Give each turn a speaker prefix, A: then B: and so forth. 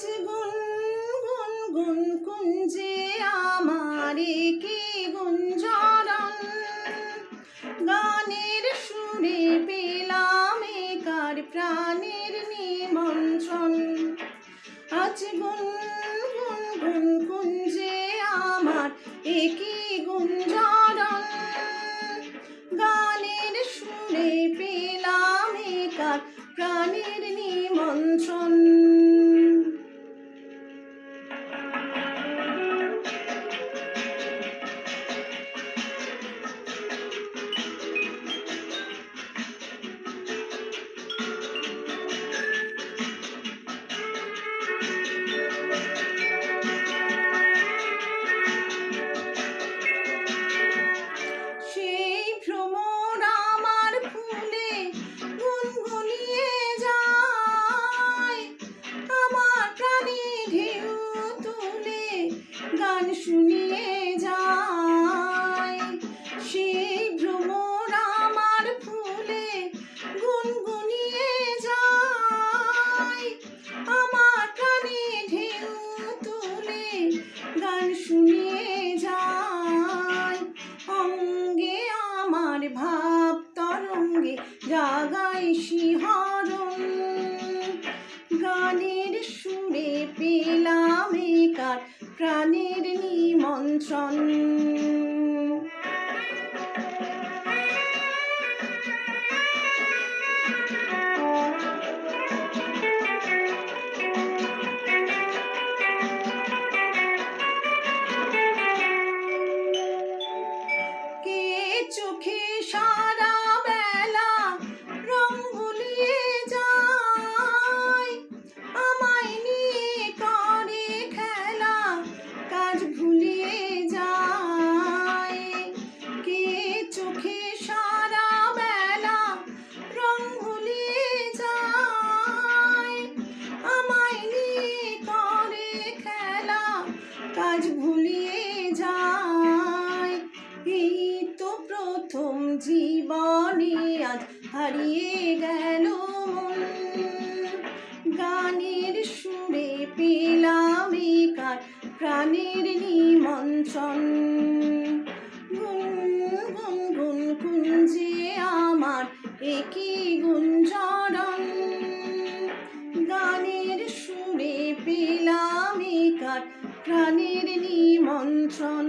A: আজ গুন গুন গুন কুঞ্জে আমার কি গুঞ্জরণ? গানের সুরে পেলাম একার প্রাণের নিমন্ত্রণ। আজ গুন গুন গুন কুঞ্জে আমার একই গুঞ্জরণ। গানের সুরে পেলাম একার প্রাণের গান শুনিয়ে যায়। সেই ভ্রমর আমার ফুলে গুনগুনিয়ে যায়। আমার প্রাণে ঢেউ তুলে গান শুনিয়ে যায়। অঙ্গে আমার ভাব তরঙ্গে জাগাই শিহরণ। গানের সুরে পেলাম প্রাণের নিমন্ত্রণ। কাজ ভুলিয়ে যায়। এই তো প্রথম জীবনে আজ হারিয়ে গেল গানের সুরে পেলাম কার প্রাণের নিমন্ত্রণ। গুন গুন গুন যে আমার একই গুঞ্জরণ। গানের সুরে পেলাম প্রাণের নিমন্ত্রণ